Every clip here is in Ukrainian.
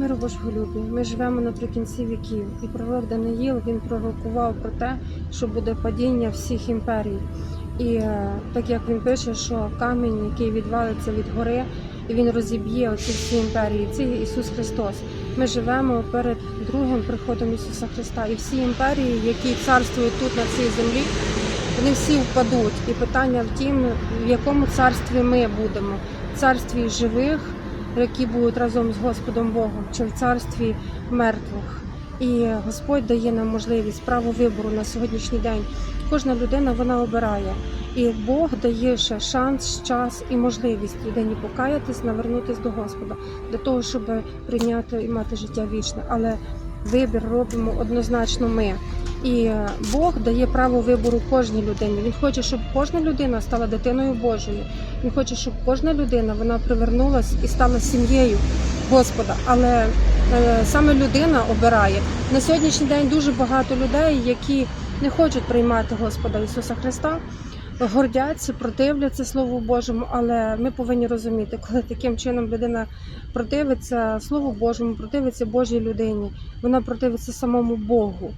Миру Божого любі. Ми живемо наприкінці віків, і пророк Даниїл він пророкував про те, що буде падіння всіх імперій. І е, так як він пише, що камінь, який відвалиться від гори, і він розіб'є оці всі імперії. Це Ісус Христос. Ми живемо перед другим приходом Ісуса Христа. І всі імперії, які царствують тут на цій землі, вони всі впадуть. І питання в тім, в якому царстві ми будемо: в царстві живих, які будуть разом з Господом Богом, чи в царстві мертвих. І Господь дає нам можливість право вибору на сьогоднішній день. Кожна людина вона обирає. І Бог дає ще шанс, час і можливість людині покаятись, навернутись до Господа для того, щоб прийняти і мати життя вічне. Але вибір робимо однозначно ми. І Бог дає право вибору кожній людині. Він хоче, щоб кожна людина стала дитиною Божою. Він хоче, щоб кожна людина вона привернулась і стала сім'єю Господа. Але е, саме людина обирає на сьогоднішній день дуже багато людей, які не хочуть приймати Господа Ісуса Христа. Гордяться, противляться Слову Божому, але ми повинні розуміти, коли таким чином людина противиться Слову Божому, противиться Божій людині, вона противиться самому Богу.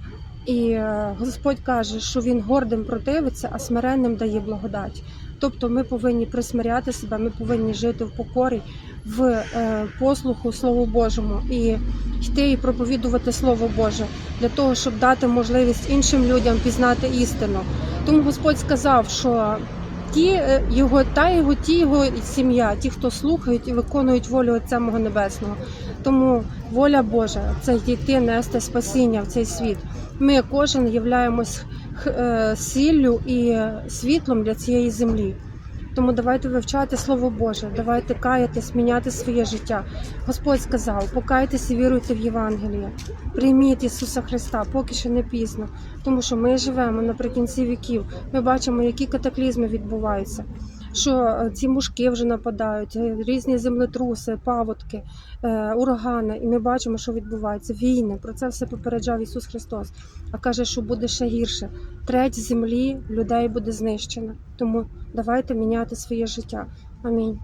І е, Господь каже, що Він гордим противиться, а смиренним дає благодать. Тобто ми повинні присмиряти себе, ми повинні жити в покорі, в е, послуху Слову Божому і йти і проповідувати Слово Боже для того, щоб дати можливість іншим людям пізнати істину. Тому Господь сказав, що ті е, його та його, ті його сім'я, ті, хто слухають і виконують волю Отця мого Небесного. Тому воля Божа це йти нести спасіння в цей світ. Ми кожен являємось е, сіллю і світлом для цієї землі. Тому давайте вивчати Слово Боже, давайте каятись, міняти своє життя. Господь сказав: покайтесь і віруйте в Євангеліє. Прийміть Ісуса Христа, поки ще не пізно, тому що ми живемо наприкінці віків. Ми бачимо, які катаклізми відбуваються. Що е, ці мушки вже нападають, е, різні землетруси, паводки, е, урагани, і ми бачимо, що відбувається. Війни. Про це все попереджав Ісус Христос. А каже, що буде ще гірше. Треть землі людей буде знищена. Тому давайте міняти своє життя. Амінь.